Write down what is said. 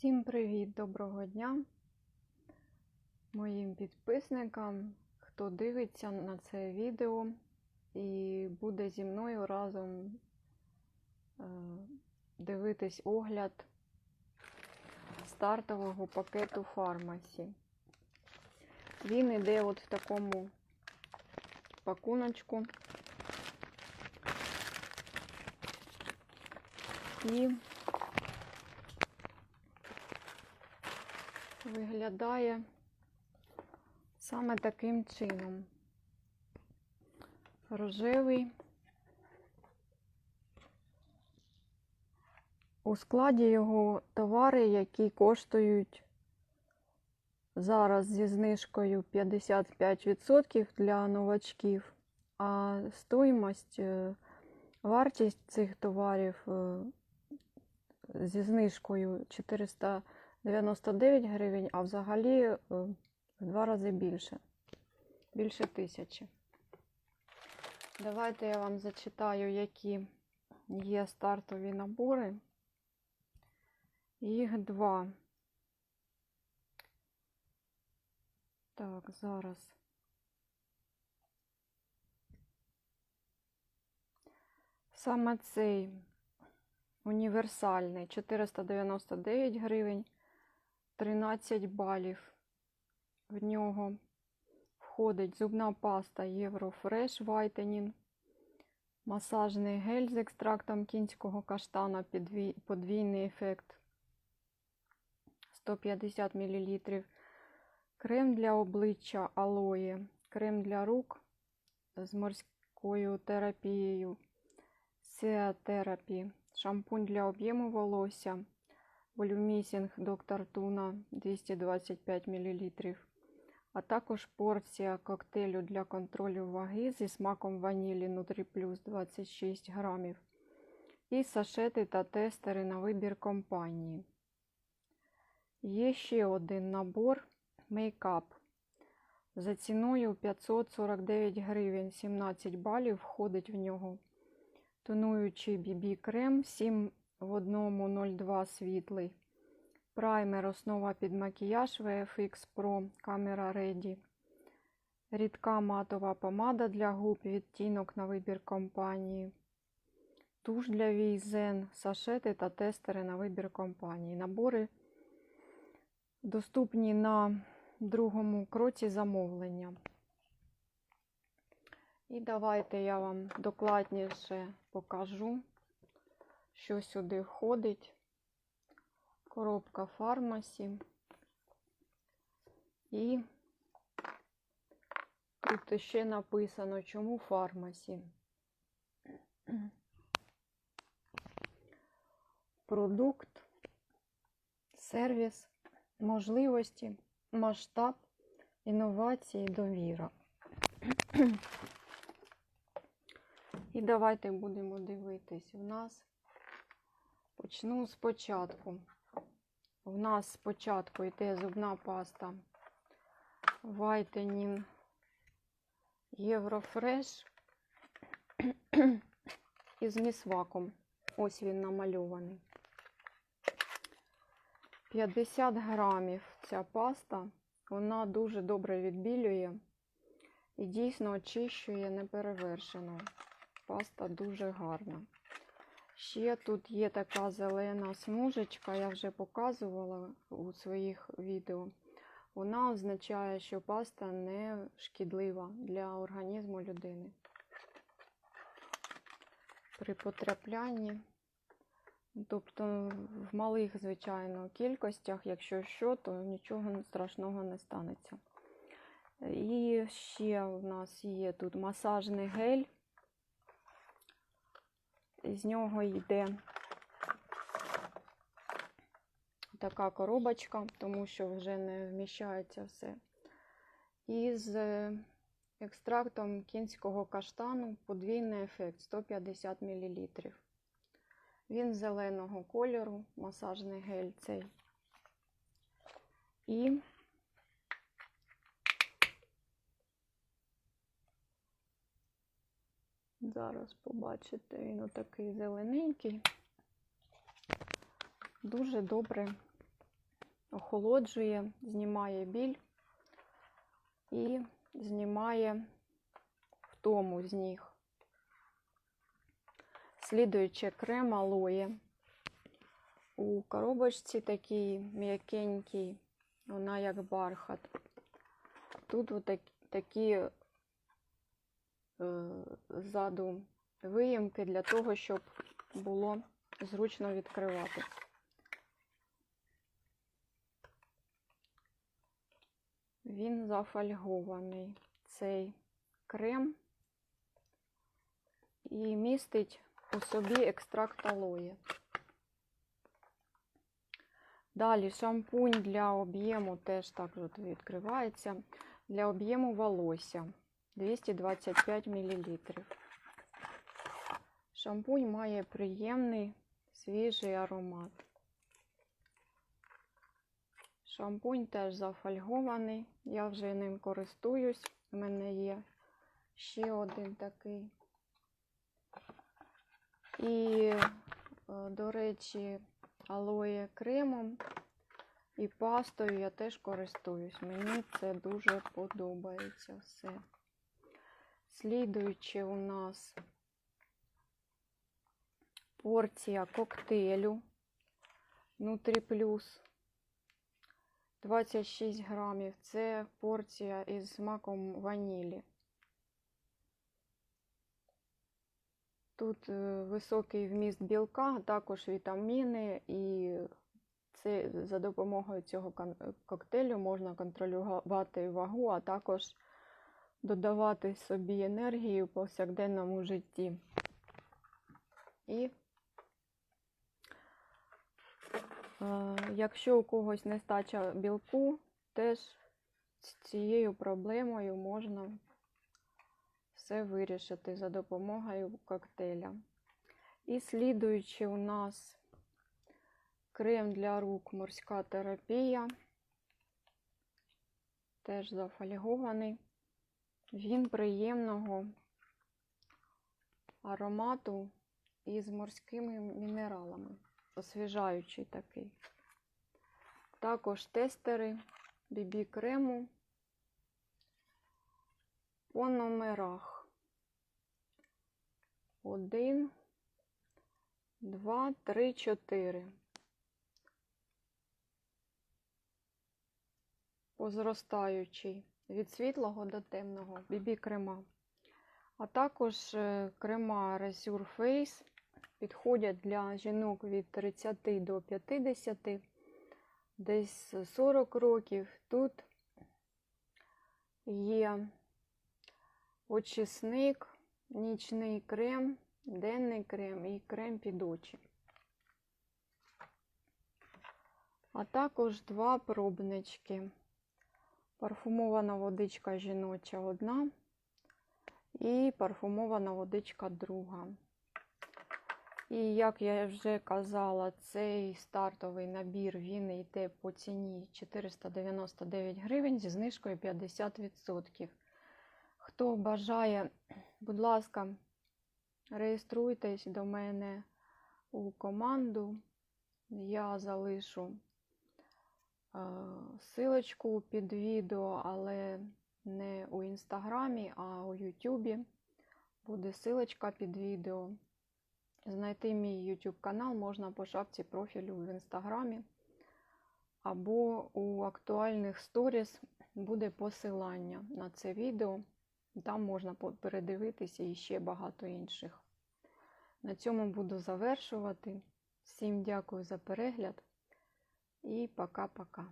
Всім привіт, доброго дня моїм підписникам, хто дивиться на це відео і буде зі мною разом е, дивитись огляд стартового пакету фармасі. Він іде от в такому пакуночку. І виглядає саме таким чином. Рожевий. У складі його товари, які коштують зараз зі знижкою 55% для новачків, а стоїмость, е, вартість цих товарів е, зі знижкою 499 гривень, а взагалі е, в два рази більше. Більше тисячі. Давайте я вам зачитаю, які є стартові набори. Їх два. Так, зараз. Саме цей універсальний 499 гривень, 13 балів. В нього входить зубна паста Єврофреш Whitening, масажний гель з екстрактом кінського каштана подвійний ефект 150 мл, крем для обличчя алоє, крем для рук з морською терапією, Сеатерапі, шампунь для об'єму волосся, волюмісінг доктор Туна 225 мл, а також порція коктейлю для контролю ваги зі смаком ванілі Нутрі Плюс 26 грамів і сашети та тестери на вибір компанії. Є ще один набор мейкап за ціною 549 гривень, 17 балів входить в нього. Тонуючий BB крем 7 в одному 02 світлий. Праймер основа під макіяж VFX Pro Camera Ready. Рідка матова помада для губ, відтінок на вибір компанії. Туш для вій Zen, сашети та тестери на вибір компанії. Набори доступні на другому кроці замовлення. І давайте я вам докладніше покажу, що сюди входить. Коробка фармасі. І тут ще написано, чому фармасі. Продукт, сервіс, можливості, масштаб, інновації, довіра. І давайте будемо дивитись. У нас почну спочатку. У нас спочатку йде зубна паста Whitening Єврофреш із місваком. Ось він намальований. 50 грамів ця паста. Вона дуже добре відбілює і дійсно очищує неперевершено. Паста дуже гарна. Ще тут є така зелена смужечка, я вже показувала у своїх відео. Вона означає, що паста не шкідлива для організму людини. При потраплянні, тобто в малих, звичайно, кількостях, якщо що, то нічого страшного не станеться. І ще у нас є тут масажний гель. З нього йде така коробочка, тому що вже не вміщається все. І з екстрактом кінського каштану подвійний ефект 150 мл. Він зеленого кольору, масажний гель цей. І Зараз побачите, він отакий зелененький. Дуже добре охолоджує, знімає біль і знімає втому з ніг. Слідуючи крем алоє. У коробочці такий м'якенький, вона як бархат. Тут отак, такі ззаду виємки для того, щоб було зручно відкривати. Він зафольгований, цей крем, і містить у собі екстракт алої. Далі шампунь для об'єму теж так відкривається. Для об'єму волосся 225 мл. Шампунь має приємний свіжий аромат. Шампунь теж зафольгований. Я вже ним користуюсь. У мене є ще один такий. І, е, до речі, алоє кремом і пастою я теж користуюсь. Мені це дуже подобається все. Слідуючи у нас порція коктейлю Нутрі Плюс 26 грамів. Це порція із смаком ванілі. Тут е, високий вміст білка, також вітаміни, і це за допомогою цього коктейлю можна контролювати вагу, а також додавати собі енергію в повсякденному житті. І е, якщо у когось нестача білку, теж з цією проблемою можна все вирішити за допомогою коктейля. І слідуючи у нас крем для рук морська терапія, теж зафольгований. Він приємного аромату із морськими мінералами. Освіжаючий такий. Також тестери BB крему по номерах. Один, два, три, чотири. Позростаючий від світлого до темного BB крема. А також е, крема Resure Face підходять для жінок від 30 до 50, десь 40 років. Тут є очисник, нічний крем, денний крем і крем під очі. А також два пробнички. Парфумована водичка жіноча одна і парфумована водичка друга. І як я вже казала, цей стартовий набір він йде по ціні 499 гривень зі знижкою 50%. Хто бажає, будь ласка, реєструйтесь до мене у команду. Я залишу е, силочку під відео, але не у інстаграмі, а у Ютубі. Буде силочка під відео. Знайти мій YouTube канал можна по шапці профілю в інстаграмі. Або у актуальних сторіс буде посилання на це відео. Там можна передивитися і ще багато інших. На цьому буду завершувати. Всім дякую за перегляд і пока-пока.